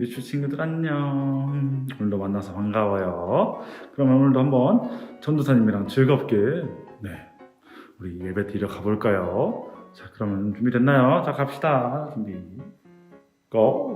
유추 친구들 안녕. 오늘도 만나서 반가워요. 그럼 오늘도 한번 전도사님이랑 즐겁게 네 우리 예배 드리러 가볼까요? 자 그러면 준비됐나요? 자 갑시다. 준비. 고!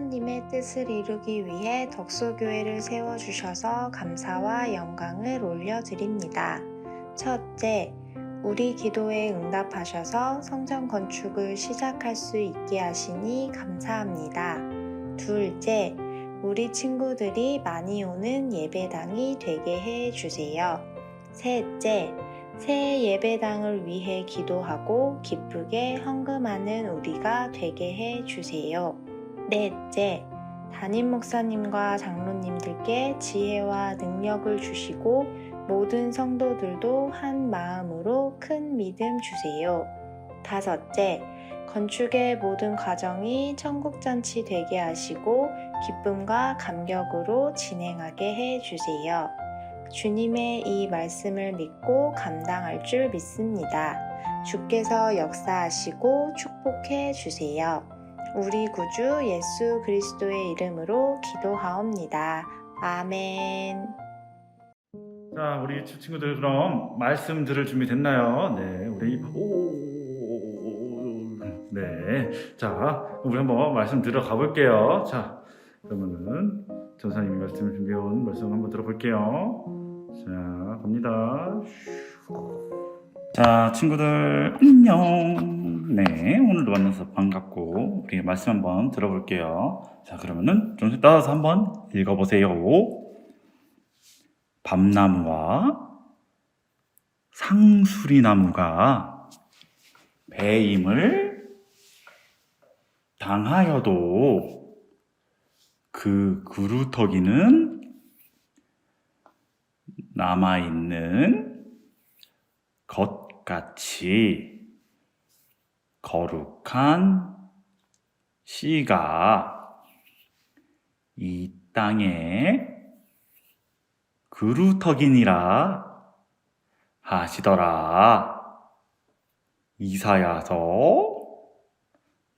하나님의 뜻을 이루기 위해 덕소교회를 세워주셔서 감사와 영광을 올려드립니다. 첫째, 우리 기도에 응답하셔서 성전 건축을 시작할 수 있게 하시니 감사합니다. 둘째, 우리 친구들이 많이 오는 예배당이 되게 해 주세요. 셋째, 새 예배당을 위해 기도하고 기쁘게 헌금하는 우리가 되게 해 주세요. 넷째, 담임 목사님과 장로님들께 지혜와 능력을 주시고 모든 성도들도 한 마음으로 큰 믿음 주세요. 다섯째, 건축의 모든 과정이 천국잔치 되게 하시고 기쁨과 감격으로 진행하게 해 주세요. 주님의 이 말씀을 믿고 감당할 줄 믿습니다. 주께서 역사하시고 축복해 주세요. 우리 구주 예수 그리스도의 이름으로 기도하옵니다. 아멘. 자, 우리 친구들 그럼 말씀 들을 준비 됐나요? 네, 우리 오, 네, 자, 우리 한번 말씀 들어 가 볼게요. 자, 그러면은 전사님이 말씀 준비해온 말씀 한번 들어볼게요. 자, 갑니다. 자, 친구들 안녕. 네, 오늘도 만나서 반갑고 우리 말씀 한번 들어볼게요. 자, 그러면은 좀 따라서 한번 읽어보세요. 밤나무와 상수리나무가 배임을 당하여도 그 그루터기는 남아있는 것 같이 거룩한 씨가 이 땅에 그루터기니라 하시더라. 이사야서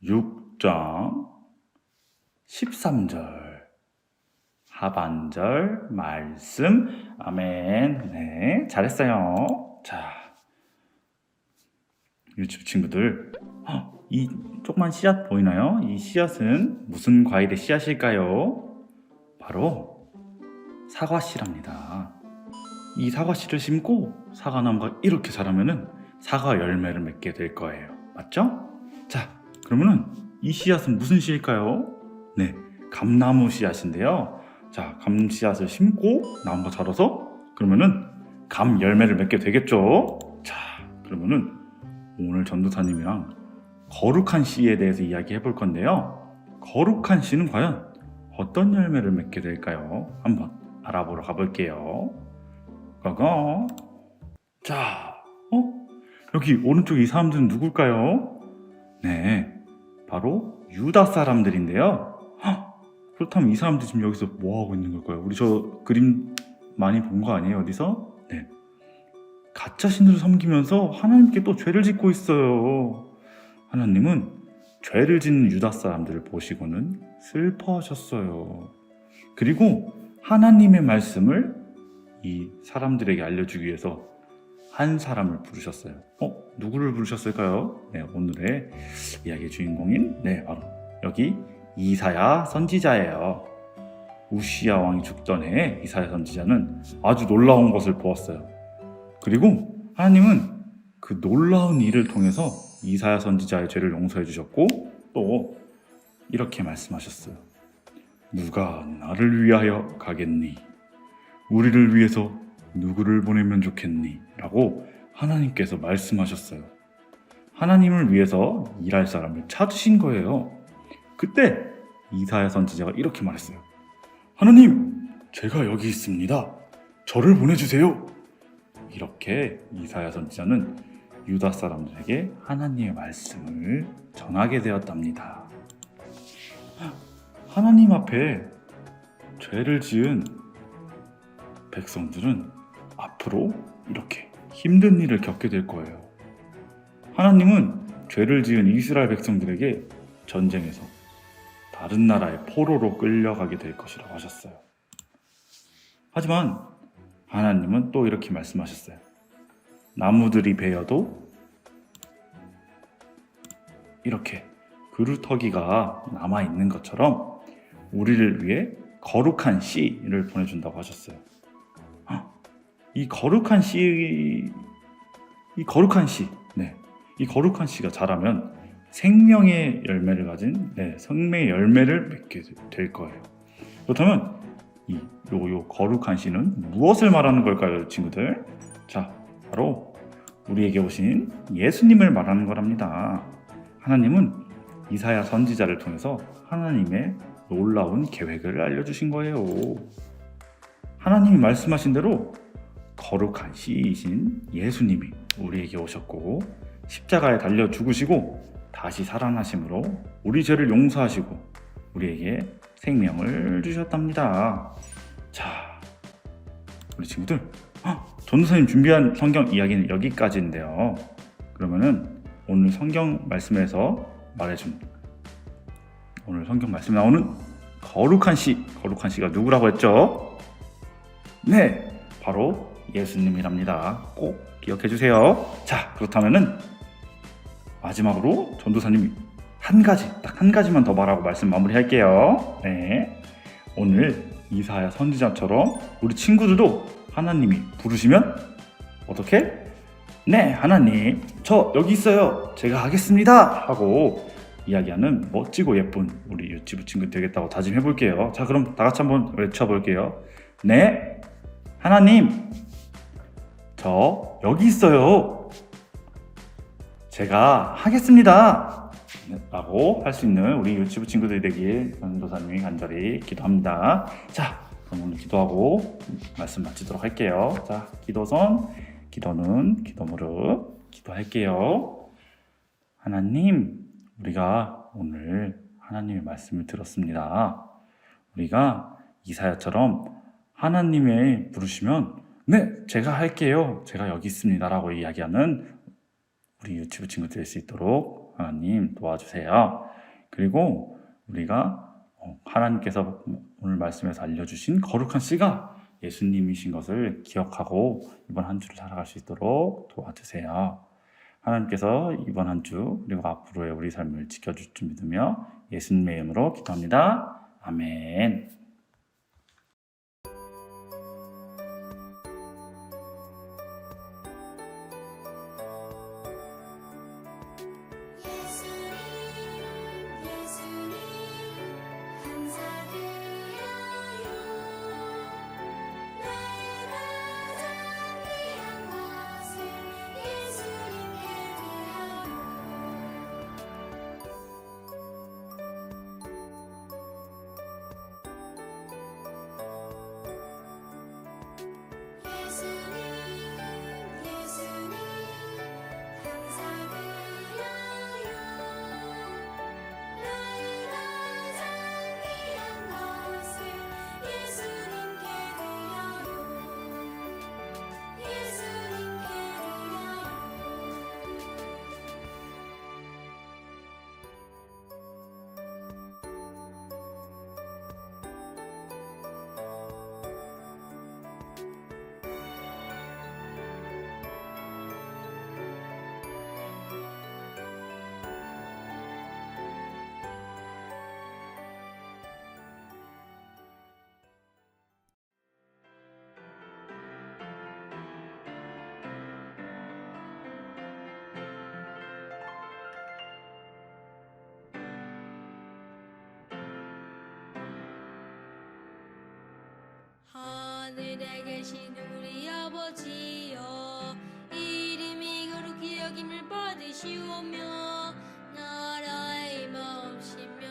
6장 13절 하반절 말씀 아멘. 네, 잘했어요. 자, 유튜브 친구들, 헉, 이 조그만 씨앗 보이나요? 이 씨앗은 무슨 과일의 씨앗일까요? 바로 사과 씨랍니다. 이 사과 씨를 심고 사과나무가 이렇게 자라면은 사과 열매를 맺게 될 거예요. 맞죠? 자, 그러면은 이 씨앗은 무슨 씨일까요? 네, 감나무 씨앗인데요. 자, 감 씨앗을 심고 나무가 자라서 그러면은 감 열매를 맺게 되겠죠. 자, 그러면은 오늘 전도사님이랑 거룩한 씨에 대해서 이야기해 볼 건데요. 거룩한 씨는 과연 어떤 열매를 맺게 될까요? 한번 알아보러 가볼게요. 고고. 자, 어? 여기 오른쪽 이 사람들은 누굴까요? 네, 바로 유다 사람들인데요. 헉, 그렇다면 이 사람들 지금 여기서 뭐 하고 있는 걸까요? 우리 저 그림 많이 본 거 아니에요? 어디서? 네. 가짜 신들을 섬기면서 하나님께 또 죄를 짓고 있어요. 하나님은 죄를 짓는 유다 사람들을 보시고는 슬퍼하셨어요. 그리고 하나님의 말씀을 이 사람들에게 알려주기 위해서 한 사람을 부르셨어요. 어? 누구를 부르셨을까요? 네, 오늘의 이야기의 주인공인 네, 바로 여기 이사야 선지자예요. 우시야 왕이 죽던 해에 이사야 선지자는 아주 놀라운 것을 보았어요. 그리고 하나님은 그 놀라운 일을 통해서 이사야 선지자의 죄를 용서해 주셨고 또 이렇게 말씀하셨어요. 누가 나를 위하여 가겠니? 우리를 위해서 누구를 보내면 좋겠니? 라고 하나님께서 말씀하셨어요. 하나님을 위해서 일할 사람을 찾으신 거예요. 그때 이사야 선지자가 이렇게 말했어요. 하나님, 제가 여기 있습니다. 저를 보내주세요. 이렇게 이사야 선지자는 유다 사람들에게 하나님의 말씀을 전하게 되었답니다. 하나님 앞에 죄를 지은 백성들은 앞으로 이렇게 힘든 일을 겪게 될 거예요. 하나님은 죄를 지은 이스라엘 백성들에게 전쟁에서 다른 나라의 포로로 끌려가게 될 것이라고 하셨어요. 하지만 하나님은 또 이렇게 말씀하셨어요. 나무들이 베어도 이렇게 그루터기가 남아 있는 것처럼 우리를 위해 거룩한 씨를 보내준다고 하셨어요. 헉, 이 거룩한 씨, 이 거룩한 씨, 네, 이 거룩한 씨가 자라면 생명의 열매를 가진 네, 생명의 열매를 맺게 될 거예요. 그렇다면 이 요, 요 거룩한 씨는 무엇을 말하는 걸까요, 친구들? 자, 바로 우리에게 오신 예수님을 말하는 거랍니다. 하나님은 이사야 선지자를 통해서 하나님의 놀라운 계획을 알려주신 거예요. 하나님이 말씀하신 대로 거룩한 씨이신 예수님이 우리에게 오셨고 십자가에 달려 죽으시고 다시 살아나심으로 우리 죄를 용서하시고 우리에게 생명을 주셨답니다. 자, 우리 친구들, 아, 전도사님 준비한 성경 이야기는 여기까지인데요. 그러면은 오늘 성경 말씀에서 말해준 오늘 성경 말씀에 나오는 거룩한 씨, 거룩한 씨가 누구라고 했죠? 네, 바로 예수님이랍니다. 꼭 기억해 주세요. 자, 그렇다면은 마지막으로 전도사님이 한 가지, 딱 한 가지만 더 말하고 말씀 마무리할게요. 네, 오늘 이사야 선지자처럼 우리 친구들도 하나님이 부르시면 어떻게? 네, 하나님, 저 여기 있어요. 제가 하겠습니다. 하고 이야기하는 멋지고 예쁜 우리 유치부 친구 되겠다고 다짐해 볼게요. 자, 그럼 다 같이 한번 외쳐 볼게요. 네, 하나님, 저 여기 있어요. 제가 하겠습니다. 라고 할 수 있는 우리 유치부 친구들이 되길 전도사님이 간절히 기도합니다. 자, 그럼 오늘 기도하고 말씀 마치도록 할게요. 자, 기도선, 기도는, 기도 무릎, 기도할게요. 하나님, 우리가 오늘 하나님의 말씀을 들었습니다. 우리가 이사야처럼 하나님의 부르시면 네, 제가 할게요. 제가 여기 있습니다. 라고 이야기하는 우리 유튜브 친구들 될 수 있도록 하나님 도와주세요. 그리고 우리가 어, 하나님께서 오늘 말씀에서 알려주신 거룩한 씨가 예수님이신 것을 기억하고 이번 한 주를 살아갈 수 있도록 도와주세요. 하나님께서 이번 한 주 그리고 앞으로의 우리 삶을 지켜줄 줄 믿으며 예수님의 이름으로 기도합니다. 아멘. 하늘에 계신 우리 아버지여 이름이 거룩히 여김을 받으시오며 나라의 마옵시며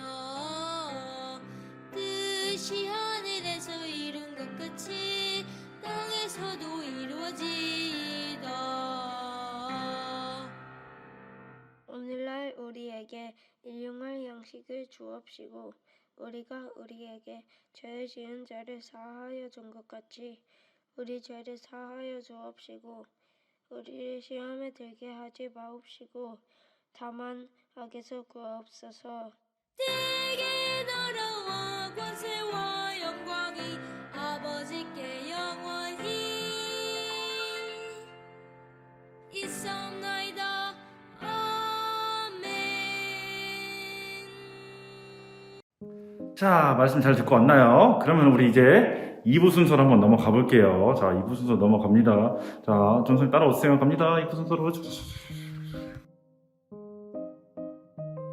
뜻이 하늘에서 이룬 것 같이 땅에서도 이루어지이다. 오늘날 우리에게 일용할 양식을 주옵시고 우리가 우리에게 죄 지은 자를 사하여 준 것 같이 우리 죄를 사하여 주옵시고 우리를 시험에 들게 하지 마옵시고 다만 악에서 구하옵소서. 되게 나라와 권세와 영광이 아버지께 영원히. 있사옵나이 자, 말씀 잘 듣고 왔나요? 그러면 우리 이제 2부 순서로 한번 넘어가 볼게요. 자, 2부 순서 넘어갑니다. 자, 전선님 따라오세요. 갑니다. 2부 순서로.